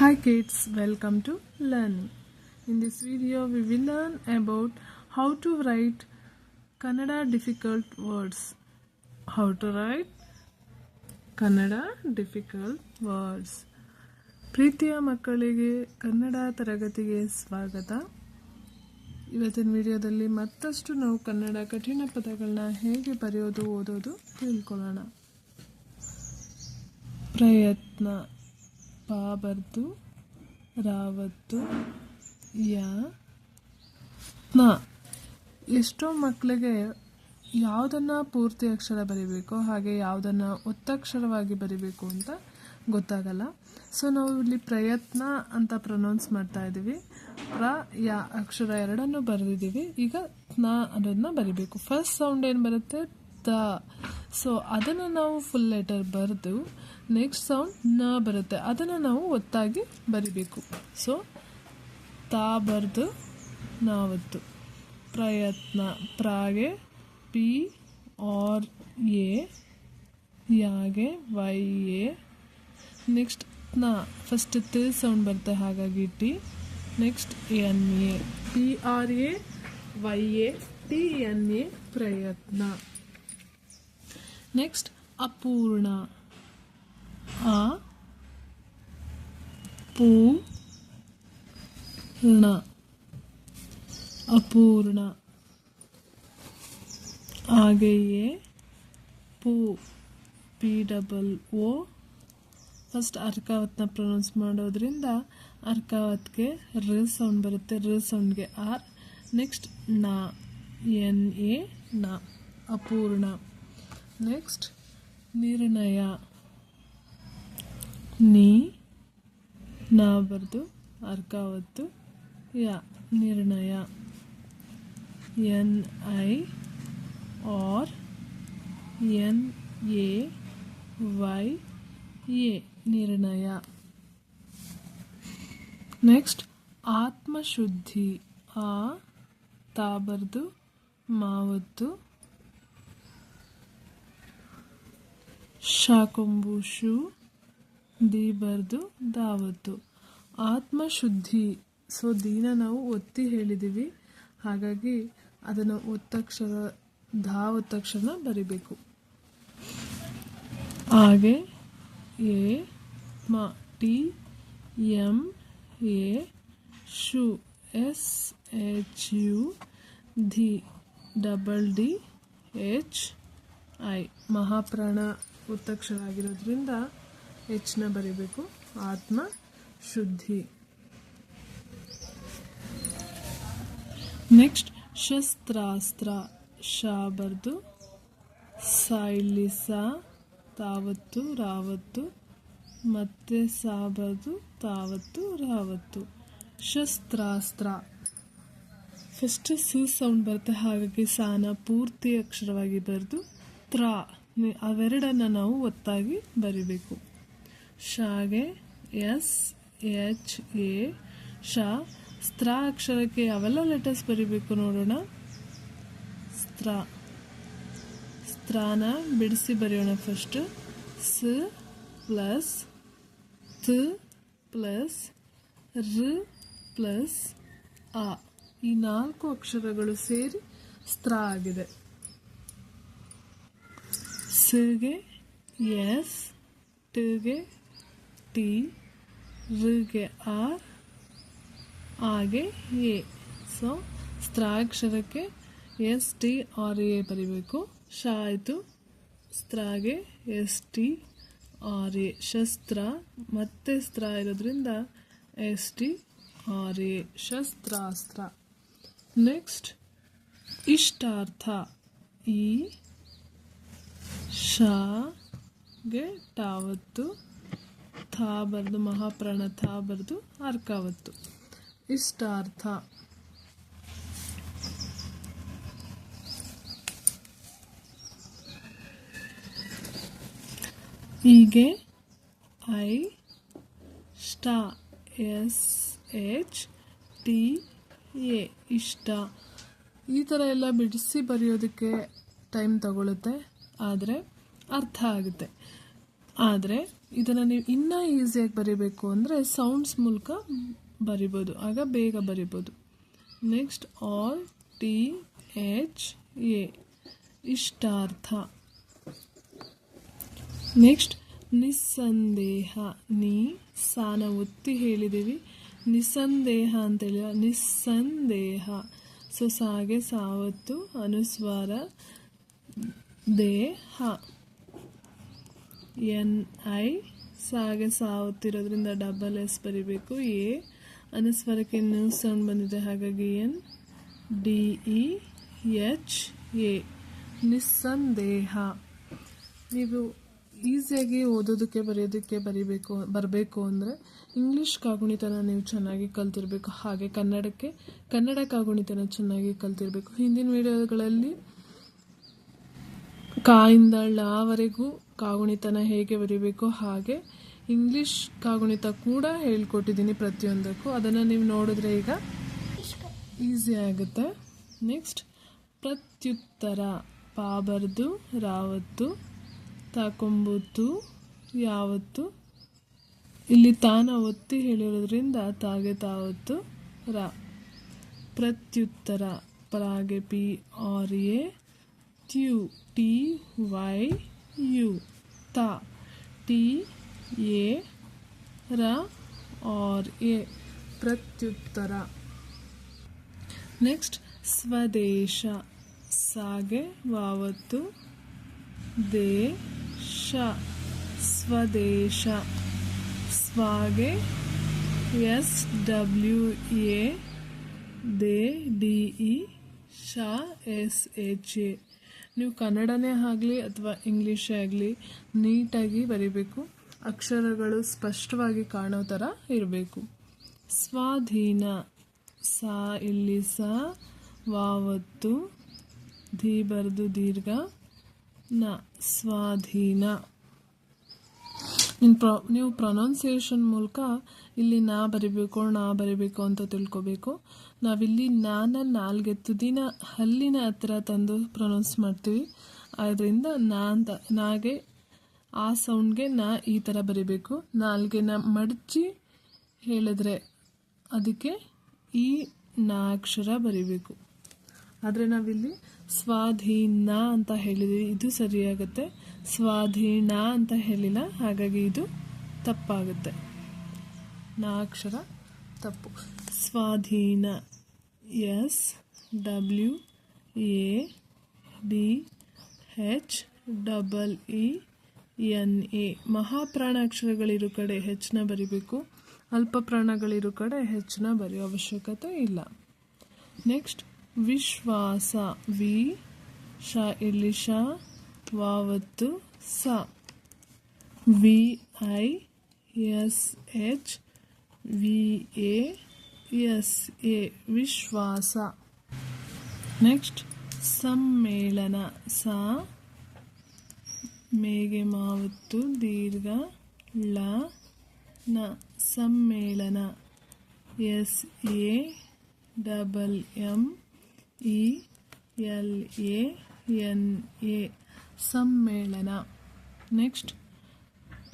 Hi kids, welcome to learn. In this video we will learn about how to write Kannada difficult words. How to write Kannada difficult words. ಪ್ರೀತಿಯ ಮಕ್ಕಳಿಗೆ ಕನ್ನಡ ತರಗತಿಗೆ ಸ್ವಾಗತ ಇವತ್ತಿನ ವಿಡಿಯೋದಲ್ಲಿ ಮತ್ತಷ್ಟು ನಾವು ಕನ್ನಡ ಕಠಿಣ ಪದಗಳನ್ನ ಹೇಗೆ ಬರೆಯೋದು ಓದೋದು ತಿಳ್ಕೊಳ್ಳೋಣ ಪ್ರಯತ್ನ ಪಾ ಬರ್ದು ರಾವತ್ತು, ಯ, ನ. ಎಷ್ಟೋ ಮಕ್ಕಳಿಗೆ ಯಾವುದನ್ನು ಪೂರ್ತಿ ಅಕ್ಷರ ಬರಿಬೇಕು, ಹಾಗೆ ಯಾವುದನ್ನು ಒತ್ತಕ್ಷರವಾಗಿ ಬರಿಬೇಕು ಅಂತ ಗೊತ್ತಾಗಲ್ಲ. ಸೊ ನಾವು ಇಲ್ಲಿ ಪ್ರಯತ್ನ ಅಂತ ಪ್ರೊನೌನ್ಸ್ ಮಾಡ್ತಾ ಇದ್ದೀವಿ. ಪ್ರ, ಯ ಅಕ್ಷರ ಎರಡನ್ನು ಬರೆದಿದ್ದೀವಿ. ಈಗ ನ ಅನ್ನೋದನ್ನ ಬರಿಬೇಕು. ಫಸ್ಟ್ ಸೌಂಡ್ ಏನು ಬರುತ್ತೆ? ತ. ಸೊ ಅದನ್ನು ನಾವು ಫುಲ್ ಲೆಟರ್ ಬರೆದು ನೆಕ್ಸ್ಟ್ ಸೌಂಡ್ನ ಬರುತ್ತೆ. ಅದನ್ನು ನಾವು ಒತ್ತಾಗಿ ಬರಿಬೇಕು. ಸೊ ತಾ ಬರೆದು ನಾವತ್ತು. ಪ್ರಯತ್ನ, ಪ್ರಾಗೆ, ಪಿ, ಆರ್, ಎ, ಯಾಗೆ, ವೈ, ಎ. ನೆಕ್ಸ್ಟ್ನ ಫಸ್ಟ್ ತಿ ಸೌಂಡ್ ಬರುತ್ತೆ. ಹಾಗಾಗಿ T. Next N A. P, R, A, Y, A, T N A. ಪ್ರಯತ್ನ. ನೆಕ್ಸ್ಟ್ ಅಪೂರ್ಣ ಆ ಣ ಅಪೂರ್ಣ ಹಾಗೆಯೇ ಪೂ, ಪಿ, ಡಬಲ್ ಓ ಫಸ್ಟ್ ಅರ್ಕಾವತ್ನ ಪ್ರೊನೌನ್ಸ್ ಮಾಡೋದ್ರಿಂದ ಅರ್ಕಾವತ್ಗೆ ರ ಸೌಂಡ್ ಬರುತ್ತೆ. ರ ಸೌಂಡ್ಗೆ ಆರ್ ನೆಕ್ಸ್ಟ್ನ, ಎನ್, ಎ, ನ, ಅಪೂರ್ಣ. ನೆಕ್ಸ್ಟ್ ನಿರ್ಣಯ ನೀ ನಾ ಬರ್ದು ಅರ್ಕಾವತ್ತು ಯ ನಿರ್ಣಯ N I R N A Y A ನಿರ್ಣಯ ನೆಕ್ಸ್ಟ್ ಆತ್ಮಶುದ್ಧಿ ಆ ತಾ ಬರ್ದು ಮಾವತ್ತು ಶಾಕೊಂಬು ಶು ದಿ ಬರ್ದು ದಾವತ್ತು. ಆತ್ಮಶುದ್ಧಿ. ಸೊ ದೀನ ನಾವು ಒತ್ತಿ ಹೇಳಿದ್ದೀವಿ ಹಾಗಾಗಿ ಅದನ್ನು ಒತ್ತಕ್ಷರ ಧಾ ಒತ್ತಕ್ಷರ ಬರಿಬೇಕು. ಹಾಗೆ, ಎ, ಮ, ಟಿ, ಎಂ, ಎ, ಶು, ಎಸ್, ಎಚ್, ಯು, ಧಿ, ಡಬಲ್ ಡಿ, ಎಚ್, ಐ. ಮಹಾಪ್ರಾಣ ಒತ್ತಕ್ಷರ ಆಗಿರೋದ್ರಿಂದ ಹೆಚ್ಚಿನ ಬರೀಬೇಕು, ಆತ್ಮ, ಶುದ್ಧಿ. ನೆಕ್ಸ್ಟ್, ಶಸ್ತ್ರಾಸ್ತ್ರ ಶ ಬರ್ದು, ಸೈಲಿಸ, ತಾವತ್ತು, ರಾವತ್ತು, ಮತ್ತೆ ಸಾ ಬರ್ದು, ತಾವತ್ತು, ರಾವತ್ತು. ಶಸ್ತ್ರಾಸ್ತ್ರ. ಫಸ್ಟ್ ಸು ಸೌಂಡ್ ಬರುತ್ತೆ ಹಾಗಾಗಿ ಸಾನ ಪೂರ್ತಿ ಅಕ್ಷರವಾಗಿ ಬರೆದು ತ್ರ. ಅವೆರಡನ್ನು ನಾವು ಒತ್ತಾಗಿ ಬರಿಬೇಕು. ಶಾಗೆ ಎಸ್, ಎಚ್, ಎ ಶಾ ಸ್ತ್ರ ಅಕ್ಷರಕ್ಕೆ ಅವೆಲ್ಲ ಲೆಟರ್ಸ್ ಬರಿಬೇಕು ನೋಡೋಣ. ಸ್ತ್ರ, ಸ್ತ್ರಾನ ಬಿಡಿಸಿ ಬರೆಯೋಣ ಫಸ್ಟ್ ಸ ಪ್ಲಸ್, ತ್ ಪ್ಲಸ್, ರ ಪ್ಲಸ್ ಆ ಈ ನಾಲ್ಕು ಅಕ್ಷರಗಳು ಸೇರಿ ಸ್ತ್ರ ಆಗಿದೆ. ಸಗೆ, ಎಸ್ ಟಗೆ ಟಿ, ಋಗೆ, ಆರ್, ಆಗೆ, ಎ. ಸೊ, ಸ್ತ್ರಾಕ್ಷರಕ್ಕೆ ಎಸ್, ಟಿ, ಆರ್, ಎ ಬರಿಬೇಕು. ಶ ಆಯಿತು ಸ್ತ್ರಾಗೆ, ಎಸ್, ಟಿ, ಆರ್, ಎ. ಶಸ್ತ್ರ, ಮತ್ತೆ ಸ್ತ್ರ ಇರೋದ್ರಿಂದ ಎಸ್, ಟಿ, ಆರ್, ಎ. ಶಸ್ತ್ರಾಸ್ತ್ರ. ನೆಕ್ಸ್ಟ್, ಇಷ್ಟಾರ್ಥ ಈ ಶಾಗೆ ಟಾವತ್ತು ಥಾ ಬರೆದು ಮಹಾಪ್ರಾಣ ಥಾ ಬರೆದು ಅರ್ಕಾವತ್ತು. ಇಷ್ಟಾರ್ಥ. ಹೀಗೆ, ಐ ಸ್ಟಾ ಎಸ್, ಎಚ್, ಟಿ, ಎ, ಇಷ್ಟ. ಈ ಥರ ಎಲ್ಲ ಬಿಡಿಸಿ ಬರೆಯೋದಕ್ಕೆ ಟೈಮ್ ತಗೊಳುತ್ತೆ. ಆದರೆ ಅರ್ಥ ಆಗುತ್ತೆ. ಆದರೆ ಇದನ್ನು ನೀವು ಇನ್ನೂ ಈಸಿಯಾಗಿ ಬರಿಬೇಕು ಅಂದರೆ ಸೌಂಡ್ಸ್ ಮೂಲಕ ಬರಿಬೋದು. ಆಗ ಬೇಗ ಬರಿಬೋದು. Next R T H A ಇಷ್ಟಾರ್ಥ. Next ನಿಸ್ಸಂದೇಹ, ನೀ, ಸಾನ ಒತ್ತಿ ಹೇಳಿದ್ದೀವಿ. ನಿಸ್ಸಂದೇಹ ಅಂತೇಳಿ ನಿಸ್ಸಂದೇಹ. ಸೊ ಸಾಗೆ ಸಾವತ್ತು, ಅನುಸ್ವಾರ ದೇಹ ಎನ್, ಐ ಸಾಗೆ ಸಾವುತ್ತಿರೋದ್ರಿಂದ ಡಬಲ್ ಎಸ್ ಬರಿಬೇಕು. ಎ, ಅನಸ್ವರಕ್ಕೆ ನ್ಯೂ ಸೌಂಡ್ ಬಂದಿದೆ. ಹಾಗಾಗಿ N, D, E, H, A. ನಿಸ್ಸಂದೇಹ. ನೀವು ಈಸಿಯಾಗಿ ಓದೋದಕ್ಕೆ, ಬರೆಯೋದಕ್ಕೆ ಬರಿಬೇಕು, ಬರಬೇಕು ಅಂದರೆ ಇಂಗ್ಲೀಷ್ ಕಾಗುಣಿತನ ನೀವು ಚೆನ್ನಾಗಿ ಕಲ್ತಿರ್ಬೇಕು. ಹಾಗೆ ಕನ್ನಡಕ್ಕೆ, ಕನ್ನಡ ಕಾಗುಣಿತನ ಚೆನ್ನಾಗಿ ಕಲ್ತಿರ್ಬೇಕು. ಹಿಂದಿನ ವಿಡಿಯೋಗಳಲ್ಲಿ ಕಾಯಿಂದ ಳವರೆಗೂ ಕಾಗುಣಿತನ ಹೇಗೆ ಬರೀಬೇಕು ಹಾಗೆ ಇಂಗ್ಲಿಷ್ ಕಾಗುಣಿತ ಕೂಡ ಹೇಳ್ಕೊಟ್ಟಿದ್ದೀನಿ ಪ್ರತಿಯೊಂದಕ್ಕೂ. ಅದನ್ನು ನೀವು ನೋಡಿದ್ರೆ ಈಗ ಈಸಿ ಆಗುತ್ತೆ. ನೆಕ್ಸ್ಟ್ ಪ್ರತ್ಯುತ್ತರ. ಪಾಬರ್ದು, ರಾವತ್ತು, ತಾಕೊಂಬುತ್ತು, ಯಾವತ್ತು? ಇಲ್ಲಿ ತಾನ ಒತ್ತಿ ಹೇಳಿರೋದ್ರಿಂದ ತಾಗೆ ತಾವತ್ತು ರ. ಪ್ರತ್ಯುತ್ತರ. ಪರಾಗೆ ಪಿ ಆರ್ ಎ. ಟ್ಯೂ ಟಿ ವೈ ಯು ತ ಟಿ ಎ ರ ಆರ್ ಎ ಪ್ರತ್ಯುತ್ತರ ನೆಕ್ಸ್ಟ್ ಸ್ವದೇಶ ಸಾಗೆ ವಾವತ್ತು ದೇಶ ಸ್ವದೇಶ ಸ್ವಾಗೆ ಎಸ್ ಡಬ್ಲ್ಯೂ ಎ ದೇ ಡಿ ಇ ಶ ಎಸ್ ಎಚ್ ಎ ನೀವು ಕನ್ನಡನೇ ಆಗಲಿ ಅಥವಾ ಇಂಗ್ಲೀಷೇ ಆಗಲಿ ನೀಟಾಗಿ ಬರೀಬೇಕು. ಅಕ್ಷರಗಳು ಸ್ಪಷ್ಟವಾಗಿ ಕಾಣೋ ಥರ ಇರಬೇಕು. ಸ್ವಾಧೀನ. ಸಾ ಇಲ್ಲಿ ಸ ವಾವತ್ತು ಧೀ ಬರೆದು ದೀರ್ಘ, ನ. ಸ್ವಾಧೀನ. ಇನ್ ಪ್ರೊ, ನೀವು ಪ್ರೊನೌನ್ಸಿಯೇಷನ್ ಮೂಲಕ ಇಲ್ಲಿ ನಾ ಬರಿಬೇಕು ನಾ ಬರಿಬೇಕು ಅಂತ ತಿಳ್ಕೊಬೇಕು. ನಾವಿಲ್ಲಿ ನಾನ ನಾಲ್ಗೆ ತುದಿನ ಹಲ್ಲಿನ ಹತ್ರ ತಂದು ಪ್ರೊನೌನ್ಸ್ ಮಾಡ್ತೀವಿ. ಆದ್ದರಿಂದ ನಾ ಅಂತ, ನಾಗೆ, ಆ ಸೌಂಡ್ಗೆ ನಾ ಈ ಥರ ಬರಿಬೇಕು. ನಾಲ್ಗೆನ ಮಡಚಿ ಹೇಳಿದ್ರೆ ಅದಕ್ಕೆ ಈ ನಾ ಅಕ್ಷರ ಬರಿಬೇಕು. ಆದರೆ ನಾವಿಲ್ಲಿ ಸ್ವಾಧೀನ ಅಂತ ಹೇಳಿದ್ವಿ ಇದು ಸರಿಯಾಗುತ್ತೆ. ಸ್ವಾಧೀನ ಅಂತ ಹೇಳಿಲ್ಲ. ಹಾಗಾಗಿ ಇದು ತಪ್ಪಾಗುತ್ತೆ. ನಾ ಅಕ್ಷರ ತಪ್ಪು. ಸ್ವಾಧೀನ. S, W, A, D, H, double E, N, A. ಮಹಾಪ್ರಾಣ ಅಕ್ಷರಗಳಿರೋ ಕಡೆ ಹೆಚ್ಚಿನ ಬರಿಬೇಕು. ಅಲ್ಪ ಪ್ರಾಣಗಳಿರೋ ಕಡೆ ಹೆಚ್ಚಿನ ಬರೆಯೋ ಅವಶ್ಯಕತೆ ಇಲ್ಲ. ನೆಕ್ಸ್ಟ್, ವಿಶ್ವಾಸ. ವಿ, ಶ, ಇಲ್ಲಿ ಶ ವಾವತ್ತು ಸ. V I S H V A S A ವಿಶ್ವಾಸ. ನೆಕ್ಸ್ಟ್, ಸಮ್ಮೇಳನ ಸ. ಮೇಗೆ ಮಾವತ್ತು ದೀರ್ಘ ಳ. ನ. ಸಮ್ಮೇಳನ S A double M E L A N A ಸಮ್ಮೇಳನ. ನೆಕ್ಸ್ಟ್.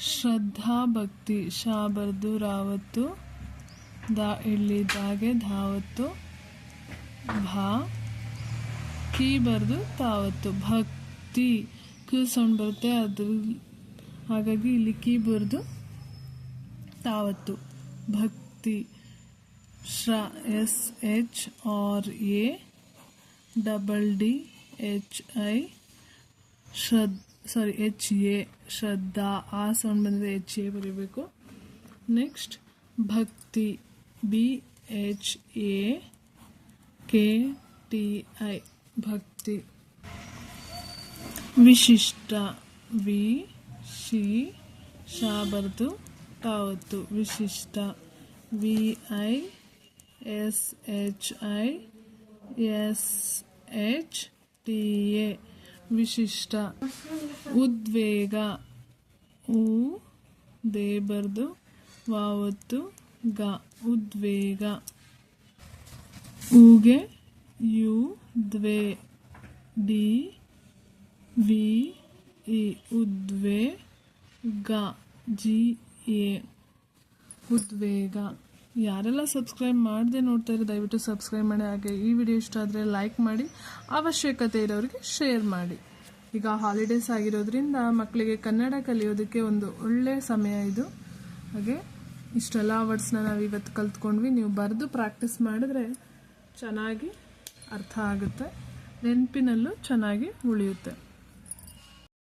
ಶ್ರದ್ಧಾ ಭಕ್ತಿ ಶಾ ಬರ್ದು ರಾವತ್ತು, ದಾ ಇಲ್ಲಿ ಧಾವತ್ತು, ಭಾ ಕೀ ಬರ್ದು ತಾವತ್ತು. ಭಕ್ತಿ ಕು ಸೌಂಡ್ ಬರುತ್ತೆ ಅದು ಹಾಗಾಗಿ ಇಲ್ಲಿ ಕೀ ಬರ್ದು ತಾವತ್ತು. ಭಕ್ತಿ ಶ್ರ, S, H, R, A, double D, H, I ಶ್ರದ್ sorry H A ಶ್ರದ್ಧಾ ಆ ಸೌಂಡ್ ಬಂದರೆ ಎಚ್ ಎ ಬರೀಬೇಕು. ನೆಕ್ಸ್ಟ್ ಭಕ್ತಿ B H A K T I ಭಕ್ತಿ. ವಿಶಿಷ್ಟ ವಿ ಶಿ ಶಾ ಬರ್ದು ತಾವತ್ತು. ವಿಶಿಷ್ಟ V I S H I S H T A ವಿಶಿಷ್ಟ ಉದ್ವೇಗ. ಊ ದೇಬರ್ದು, ವಾವತ್ತು, ಗ, ಉದ್ವೇಗ. ಊಗೆ ಯು, ದ್ವೇ, ಡಿ, ವಿ, ಇ, ಉದ್ವೇ, ಗ, ಜಿ, ಎ. ಉದ್ವೇಗ. ಯಾರೆಲ್ಲ ಸಬ್ಸ್ಕ್ರೈಬ್ ಮಾಡದೆ ನೋಡ್ತಾ ಇರೋ, ದಯವಿಟ್ಟು ಸಬ್ಸ್ಕ್ರೈಬ್ ಮಾಡಿ. ಹಾಗೆ ಈ ವಿಡಿಯೋ ಇಷ್ಟ ಆದರೆ ಲೈಕ್ ಮಾಡಿ, ಅವಶ್ಯಕತೆ ಇರೋರಿಗೆ ಶೇರ್ ಮಾಡಿ. ಈಗ ಹಾಲಿಡೇಸ್ ಆಗಿರೋದ್ರಿಂದ ಮಕ್ಕಳಿಗೆ ಕನ್ನಡ ಕಲಿಯೋದಕ್ಕೆ ಒಂದು ಒಳ್ಳೆಯ ಸಮಯ ಇದು. ಹಾಗೆ ಇಷ್ಟೆಲ್ಲ ವರ್ಡ್ಸ್ನ ನಾವು ಇವತ್ತು ಕಲ್ತ್ಕೊಂಡ್ವಿ. ನೀವು ಬರೆದು ಪ್ರಾಕ್ಟೀಸ್ ಮಾಡಿದ್ರೆ ಚೆನ್ನಾಗಿ ಅರ್ಥ ಆಗುತ್ತೆ. ನೆನಪಿನಲ್ಲೂ ಚೆನ್ನಾಗಿ ಉಳಿಯುತ್ತೆ.